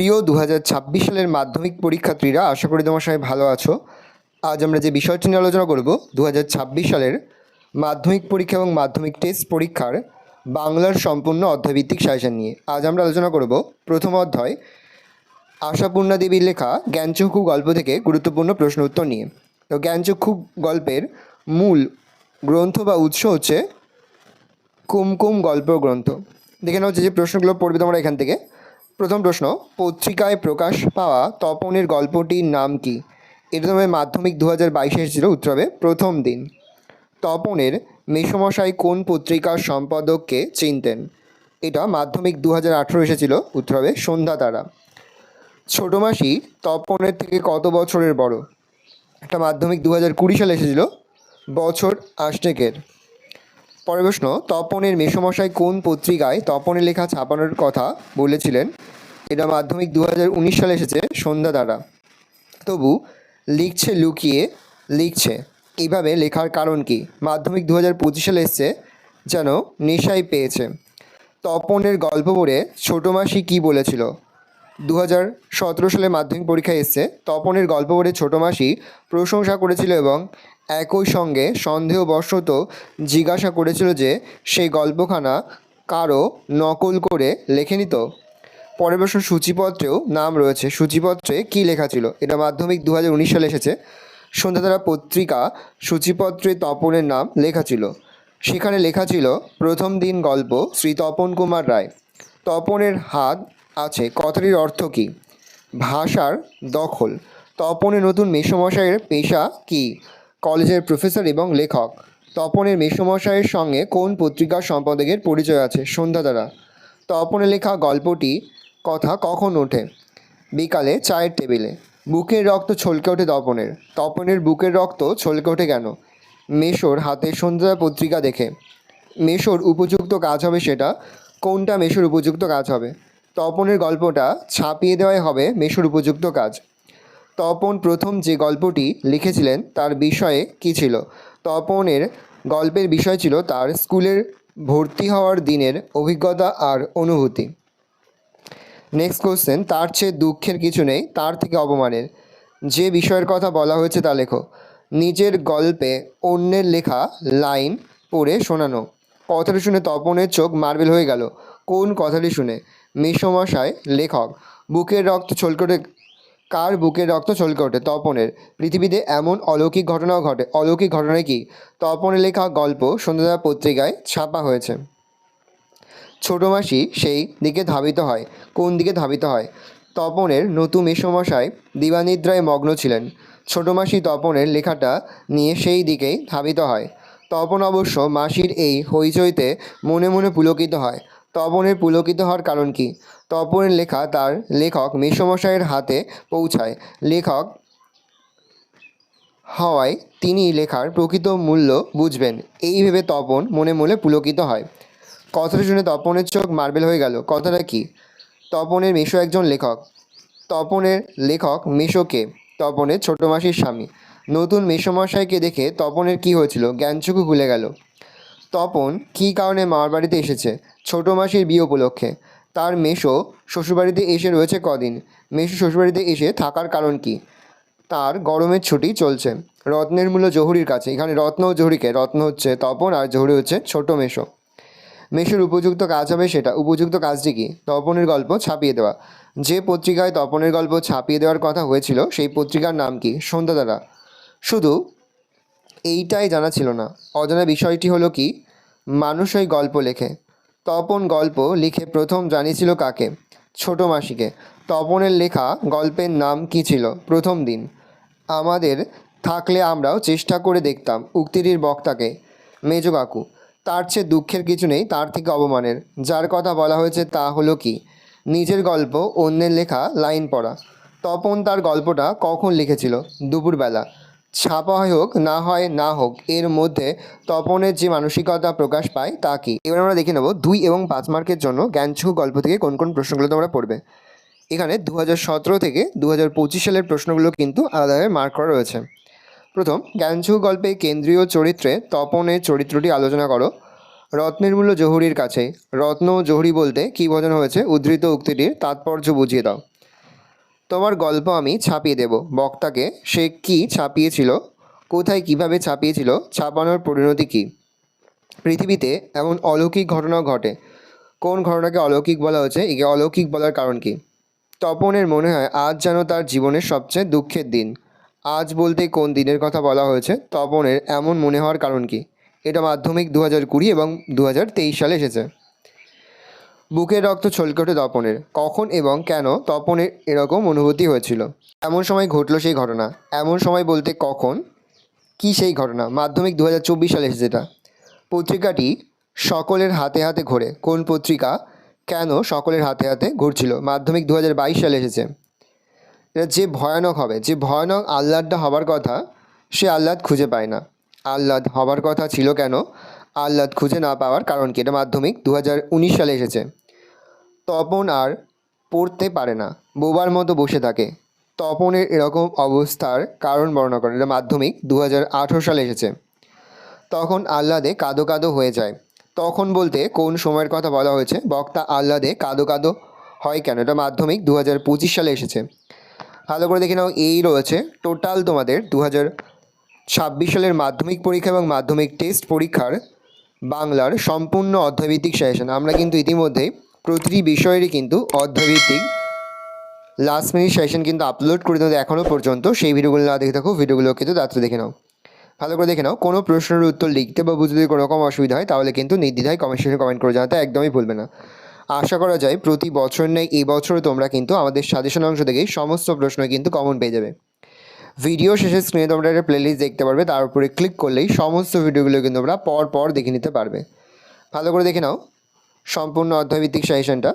প্রিয় দু হাজার ছাব্বিশ সালের মাধ্যমিক পরীক্ষার্থীরা, আশা করি তোমার সবাই ভালো আছো। আজ আমরা যে বিষয়টি নিয়ে আলোচনা করব দু হাজার ছাব্বিশ সালের মাধ্যমিক পরীক্ষা এবং মাধ্যমিক টেস্ট পরীক্ষার বাংলার সম্পূর্ণ অধ্যায়ভিত্তিক সাজেশন নিয়ে। আজ আমরা আলোচনা করব প্রথম অধ্যায়, আশাপূর্ণা দেবীর লেখা জ্ঞানচক্ষু গল্প থেকে গুরুত্বপূর্ণ প্রশ্ন উত্তর নিয়ে। তো জ্ঞানচক্ষু গল্পের মূল গ্রন্থ বা উৎস হচ্ছে কুমকুম গল্প গ্রন্থ। দেখে নেওয়া হচ্ছে যে প্রশ্নগুলো পড়বে তোমরা এখান থেকে। প্রথম প্রশ্ন, পত্রিকায় প্রকাশ পাওয়া তপনের গল্পটির নাম কি? এটা তোমার মাধ্যমিক দু হাজার বাইশে এসেছিল উত্তর হবে, প্রথম দিন। তপনের মেসমশাই কোন পত্রিকার সম্পাদককে চিনতেন? এটা মাধ্যমিক দু হাজার আঠেরো এসেছিল, উত্তর হবে সন্ধ্যা তারা। ছোটো মাসি তপনের থেকে কত বছরের বড়? একটা মাধ্যমিক দু হাজার কুড়ি সালে এসেছিল, বছর আষ্টেকের। পরের প্রশ্ন, তপনের মেসমশাই কোন পত্রিকায় তপনের লেখা ছাপানোর কথা বলেছিলেন? এটা মাধ্যমিক দু হাজার উনিশ সালে এসেছে, সন্ধ্যা দ্বারা তবু লিখছে লুকিয়ে, লিখছে, এইভাবে লেখার কারণ কি? মাধ্যমিক দু হাজার পঁচিশ সালে এসছে, যেন নেশাই পেয়েছে। তপনের গল্প পড়ে ছোটো মাসি কী বলেছিল? দু হাজার সতেরো সালে মাধ্যমিক পরীক্ষায় এসছে, তপনের গল্প পড়ে ছোটো মাসি প্রশংসা করেছিল এবং একই সঙ্গে সন্দেহবশত জিজ্ঞাসা করেছিল যে সেই গল্পখানা কারও নকল করে লেখেনি তো? পরের প্রশ্ন সূচিপত্রেও নাম রয়েছে। সূচিপত্রে কী লেখা ছিল? এটা মাধ্যমিক দু হাজার উনিশ সালে এসেছে। সন্ধ্যাতারা পত্রিকা সূচিপত্রে তপনের নাম লেখা ছিল। সেখানে লেখা ছিল, প্রথম দিন গল্প, শ্রী তপন কুমার রায়। তপনের হাত আছে, কথাটির অর্থ কী? ভাষার দখল। তপনের নতুন মেসমশাইয়ের পেশা কী? কলেজের প্রফেসর এবং লেখক। তপনের মেসমশাইয়ের সঙ্গে কোন পত্রিকার সম্পাদকের পরিচয় আছে? সন্ধ্যা দ্বারা তপনের লেখা গল্পটি কথা কখন ওঠে? বিকালে চায়ের টেবিলে। বুকের রক্ত ছলকে ওঠে তপনের। তপনের বুকের রক্ত ছলকে ওঠে কেন? মেশোর হাতে সন্ধ্যা পত্রিকা দেখে। মেশোর উপযুক্ত কাজ হবে সেটা, কোনটা মেশোর উপযুক্ত কাজ হবে? তপনের গল্পটা ছাপিয়ে দেওয়াই হবে মেশোর উপযুক্ত কাজ। তপন প্রথম যে গল্পটি লিখেছিলেন তার বিষয়ে কী ছিল? তপনের গল্পের বিষয় ছিল তার স্কুলের ভর্তি হওয়ার দিনের অভিজ্ঞতা আর অনুভূতি। নেক্সট কোশ্চেন তার চেয়ে দুঃখের কিছু নেই, তার থেকে অপমানের। যে বিষয়ের কথা বলা হয়েছে তা লেখো। নিজের গল্পে অন্যের লেখা লাইন পড়ে শোনানো। কথাটি শুনে তপনের চোখ মার্বেল হয়ে গেল। কোন কথাটি শুনে? মেসমশাই লেখক, বুকের রক্ত ছলকে ওঠে কার বুকের রক্ত ছলকে ওঠে? তপনের। পৃথিবীতে এমন অলৌকিক ঘটনাও ঘটে, অলৌকিক ঘটনায় কি? তপনের লেখা গল্প সন্ধ্যা পত্রিকায় ছাপা হয়েছে। ছোটো মাসি সেই দিকে ধাবিত হয়, কোন দিকে ধাবিত হয়? তপনের নতুন মেসমশাই দিবানিদ্রায় মগ্ন ছিলেন। ছোটো মাসি তপনের লেখাটা নিয়ে সেই দিকেই ধাবিত হয়। তপন অবশ্য মাসির এই হইচইতে মনে মনে পুলকিত হয়। তপনের পুলকিত হওয়ার কারণ কি? তপনের লেখা তার লেখক মেসমশাইয়ের হাতে পৌঁছায়। লেখক হওয়ায় তিনি লেখার প্রকৃত মূল্য বুঝবেন। এই ভেবে তপন মনে মনে পুলকিত হয়। কথাটা শুনে তপনের চোখ মার্বেল হয়ে গেল। কথাটা কি? তপনের মেশো একজন লেখক। তপনের লেখক মেশোকে তপনের ছোটো মাসির স্বামী। নতুন মেসমশাইকে দেখে তপনের কি হয়েছিল? জ্ঞানচক্ষু খুলে গেল। তপন কী কারণে মামার বাড়িতে এসেছে? ছোটো মাসির বিয়ে উপলক্ষে। তার মেশো শ্বশুরবাড়িতে এসে রয়েছে কদিন? মেশো শ্বশুরবাড়িতে এসে থাকার কারণ কি? তার গরমের ছুটি চলছে। রত্নের মূল্য জহুরির কাছে। এখানে রত্ন ও জহুরিকে। রত্ন হচ্ছে তপন আর জহুরি হচ্ছে ছোট মেশো। মেশোর উপযুক্ত কাজ হবে সেটা। উপযুক্ত কাজটি কি? তপনের গল্প ছাপিয়ে দেওয়া। যে পত্রিকায় তপনের গল্প ছাপিয়ে দেওয়ার কথা হয়েছিল, সেই পত্রিকার নাম কি? সন্ধ্যাতারা শুধু এইটাই জানা ছিল না। অজানা বিষয়টি হলো কি? মানুষ ওই গল্প লেখে। তপন গল্প লিখে প্রথম জানিয়েছিল কাকে? ছোট মাসিকে। তপনের লেখা গল্পের নাম কি ছিল? প্রথম দিন। আমাদের থাকলে আমরাও চেষ্টা করে দেখতাম উক্তিটির বক্তাকে, মেজ কাকু। তার চেয়ে দুঃখের কিছু নেই, তার থেকে অবমানের যার কথা বলা হয়েছে তা হলো কি? নিজের গল্প, অন্যের লেখা, লাইন পড়া। তপন তার গল্পটা কখন লিখেছিল? দুপুরবেলা। ছাপা হয় হোক, না হয় না হোক, এর মধ্যে তপনের যে মানসিকতা প্রকাশ পায় তা কি? এবার আমরা দেখে নেব দুই এবং পাঁচ মার্কের জন্য জ্ঞানচুক গল্প থেকে কোন কোন প্রশ্নগুলো তোমরা পড়বে। এখানে দু হাজার সতেরো থেকে দু হাজার পঁচিশ সালের প্রশ্নগুলো কিন্তু আলাদাভাবে মার্ক করা রয়েছে। প্রথম জ্ঞানচুক গল্পে কেন্দ্রীয় চরিত্রে তপনের চরিত্রটি আলোচনা করো। রত্নের মূল্য জহুরির কাছে, রত্ন জহুরি বলতে কী বোঝানো হয়েছে? উদ্ধৃত উক্তিটির তাৎপর্য বুঝিয়ে দাও। তোমার গল্প আমি ছাপিয়ে দেব। বক্তাকে, সে কি ছাপিয়েছিল? কোথায় কীভাবে ছাপিয়েছিল? ছাপানোর পরিণতি কী? পৃথিবীতে এমন অলৌকিক ঘটনাও ঘটে। কোন ঘটনাকে অলৌকিক বলা হয়েছে? একে অলৌকিক বলার কারণ কি? তপনের মনে হয় আজ যেন তার জীবনের সবচেয়ে দুঃখের দিন। আজ বলতে কোন দিনের কথা বলা হয়েছে, তপনের এমন মনে হওয়ার কারণ কি? এটা মাধ্যমিক দু হাজার কুড়ি এবং দু হাজার তেইশ সালে এসেছে। বুকের রক্ত ছলকে ওঠে তপনের। কখন এবং কেন তপনের এরকম অনুভূতি হয়েছিল? এমন সময় ঘটলো সেই ঘটনা। এমন সময় বলতে কখন? কি সেই ঘটনা? মাধ্যমিক দু হাজার চব্বিশ সালে এসেছে এটা। পত্রিকাটি সকলের হাতে হাতে ঘোরে। কোন পত্রিকা কেন সকলের হাতে হাতে ঘুরছিল? মাধ্যমিক দু হাজার বাইশ সালে এসেছে। এটা যে ভয়ানক হবে, যে ভয়ানক আহ্লাদটা হবার কথা সে আহ্লাদ খুঁজে পায় না। আহ্লাদ হবার কথা ছিল কেন? আহ্লাদ খুঁজে না পাওয়ার কারণ কি? এটা মাধ্যমিক দু হাজার উনিশ সালে এসেছে। তপন আর পড়তে পারে না, বোবার মতো বসে থাকে। তপনের এরকম অবস্থার কারণ বর্ণনা করে এটা মাধ্যমিক দু হাজার আঠেরো সালে এসেছে। তখন আহ্লাদে কাদো কাদো হয়ে যায়। তখন বলতে কোন সময়ের কথা বলা হয়েছে? বক্তা আহ্লাদে কাদো কাদো হয় কেন? এটা মাধ্যমিক দু হাজার পঁচিশ সালে এসেছে। ভালো করে দেখে নাও, এই রয়েছে টোটাল তোমাদের দু হাজার ছাব্বিশ সালের মাধ্যমিক পরীক্ষা এবং মাধ্যমিক টেস্ট পরীক্ষার বাংলার সম্পূর্ণ অধ্যায়ভিত্তিক সাজেশন আমরা কিন্তু ইতিমধ্যেই প্রতিটি বিষয়েরই কিন্তু অধ্যায়ভিত্তিক লাস্ট মিনিট সেশন কিন্তু আপলোড করে দেবো এখনও পর্যন্ত। সেই ভিডিওগুলো না দেখে থাকো, ভিডিওগুলো কিন্তু তাড়াতাড়ি দেখে নাও। ভালো করে দেখে নাও, কোনো প্রশ্নের উত্তর লিখতে বা বুঝতে কোনো রকম অসুবিধা হয়, তাহলে কিন্তু নির্দ্বিধায় কমেন্ট সেকশনে কমেন্ট করে জানাতে একদমই ভুলবে না। আশা করা যায় প্রতি বছর নেই এই বছরও তোমরা কিন্তু আমাদের সাজেশন অংশ থেকে সমস্ত প্রশ্ন কিন্তু কমন পেয়ে যাবে। ভিডিও শেষে স্ক্রিনে তোমরা একটা প্লেলিস্ট দেখতে পারবে, তার উপরে ক্লিক করলেই সমস্ত ভিডিওগুলো কিন্তু তোমরা পর পর দেখে নিতে পারবে। ভালো করে দেখে নাও। সম্পূর্ণ অধ্যায়ভিত্তিক সাজেশনটা